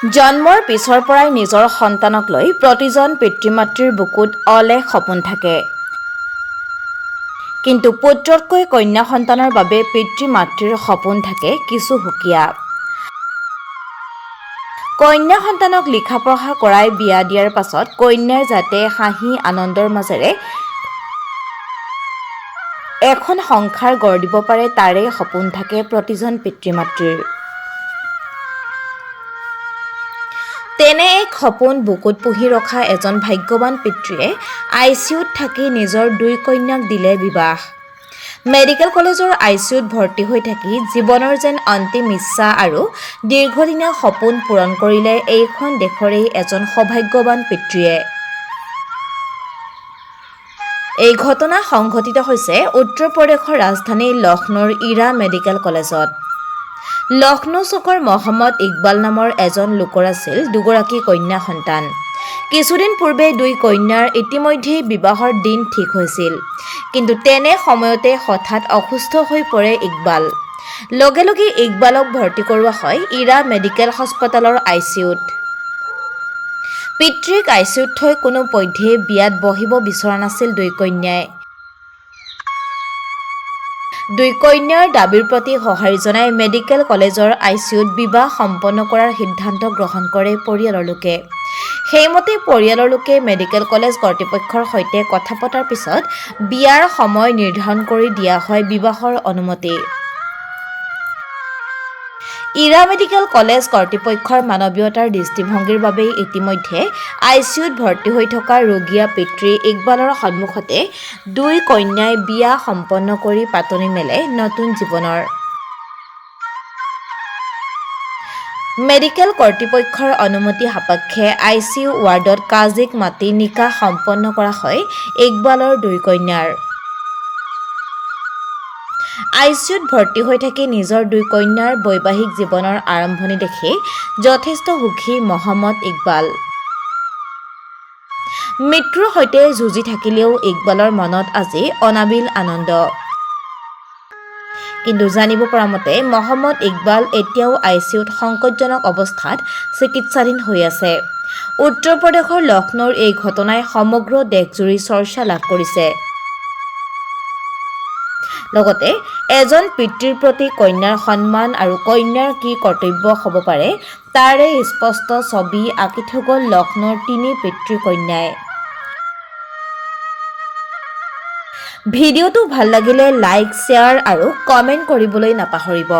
জন্মৰ পিছৰ পৰাই নিজৰ সন্তানক লৈ প্ৰতিজন পিতৃ মাতৃৰ বুকুত অলেখ সপোন থাকে। কিন্তু পুত্ৰতকৈ কন্যা সন্তানৰ বাবে পিতৃ মাতৃৰ সপোন থাকে কিছু সুকীয়া। কন্যা সন্তানক লিখা পঢ়া কৰাই বিয়া দিয়াৰ পাছত কন্যাই যাতে হাঁহি আনন্দৰ মাজেৰে এখন সংসাৰ গঢ় দিব পাৰে তাৰেই সপোন থাকে প্ৰতিজন পিতৃ মাতৃৰ তেনে এক সপোন বুকুত পুহি ৰখা এজন ভাগ্যৱান পিতৃয়ে আই চি ইউত থাকি নিজৰ দুই কন্যাক দিলে বিবাহ। মেডিকেল কলেজৰ আই চি ইউত ভৰ্তি হৈ থাকি জীৱনৰ যেন অন্তিম ইচ্ছা আৰু দীৰ্ঘদিনীয়া সপোন পূৰণ কৰিলে এইখন দেশৰেই এজন সৌভাগ্যৱান পিতৃয়ে। এই ঘটনা সংঘটিত হৈছে উত্তৰ প্ৰদেশৰ ৰাজধানী লক্ষ্ণৌৰ ইৰা মেডিকেল কলেজত। লক্ষ্ণৌ চুকৰ মহম্মদ ইকবাল নামৰ এজন লোকৰ আছিল দুগৰাকী কন্যা সন্তান। কিছুদিন পূৰ্বে দুই কন্যাৰ ইতিমধ্যেই বিবাহৰ দিন ঠিক হৈছিল। কিন্তু তেনে সময়তে হঠাৎ অসুস্থ হৈ পৰে ইকবাল। লগে লগে ইকবালক ভৰ্তি কৰোৱা হয় ইৰা মেডিকেল হাস্পতালৰ আই চি ইউত পিতৃক আই চি ইউত থৈ কোনো পধ্যেই বিয়াত বহিব বিচৰা নাছিল দুই কন্যাই। দুই কন্যাৰ দাবীৰ প্ৰতি সঁহাৰি জনাই মেডিকেল কলেজৰ আই চি ইউত বিবাহ সম্পন্ন কৰাৰ সিদ্ধান্ত গ্ৰহণ কৰে পৰিয়ালৰ লোকে। সেইমতে পৰিয়ালৰ লোকে মেডিকেল কলেজ কৰ্তৃপক্ষৰ সৈতে কথা পতাৰ পিছত বিয়াৰ সময় নিৰ্ধাৰণ কৰি দিয়া হয় বিবাহৰ অনুমতি। ইৰা মেডিকেল কলেজ কৰ্তৃপক্ষৰ মানৱীয়তাৰ দৃষ্টিভংগীৰ বাবেই ইতিমধ্যে আই চি ইউত ভৰ্তি হৈ থকা ৰোগীয়া পিতৃ ইকবালৰ সন্মুখতে দুই কন্যাই বিয়া সম্পন্ন কৰি পাতনি মেলে নতুন জীৱনৰ। মেডিকেল কৰ্তৃপক্ষৰ অনুমতি সাপেক্ষে আই চি ইউ ৱাৰ্ডত কাজিক মাতি নিকাহ সম্পন্ন কৰা হয় ইকবালৰ দুই কন্যাৰ। আই চি ইউত ভৰ্তি হৈ থাকি নিজৰ দুই কন্যাৰ বৈবাহিক জীৱনৰ আৰম্ভণি দেখি যথেষ্ট সুখী মহম্মদ ইকবাল। মৃত্যুৰ সৈতে যুঁজি থাকিলেও ইকবালৰ মনত আজি অনাবিল আনন্দ। কিন্তু জানিব পৰা মতে মহম্মদ ইকবাল এতিয়াও আই চি ইউত সংকটজনক অৱস্থাত চিকিৎসাধীন হৈ আছে। উত্তৰ প্ৰদেশৰ লক্ষ্ণৌৰ এই ঘটনাই সমগ্ৰ দেশজুৰি চৰ্চা লাভ কৰিছে। লগতে এজন পিতৃৰ প্ৰতি কন্যাৰ সন্মান আৰু কন্যাৰ কি কৰ্তব্য হ'ব পাৰে তাৰে স্পষ্ট ছবি আঁকি থৈ গ'ল লক্ষ্ণৌৰ তিনি পিতৃ কন্যাই। ভিডিঅ'টো ভাল লাগিলে লাইক শ্বেয়াৰ আৰু কমেণ্ট কৰিবলৈ নাপাহৰিব।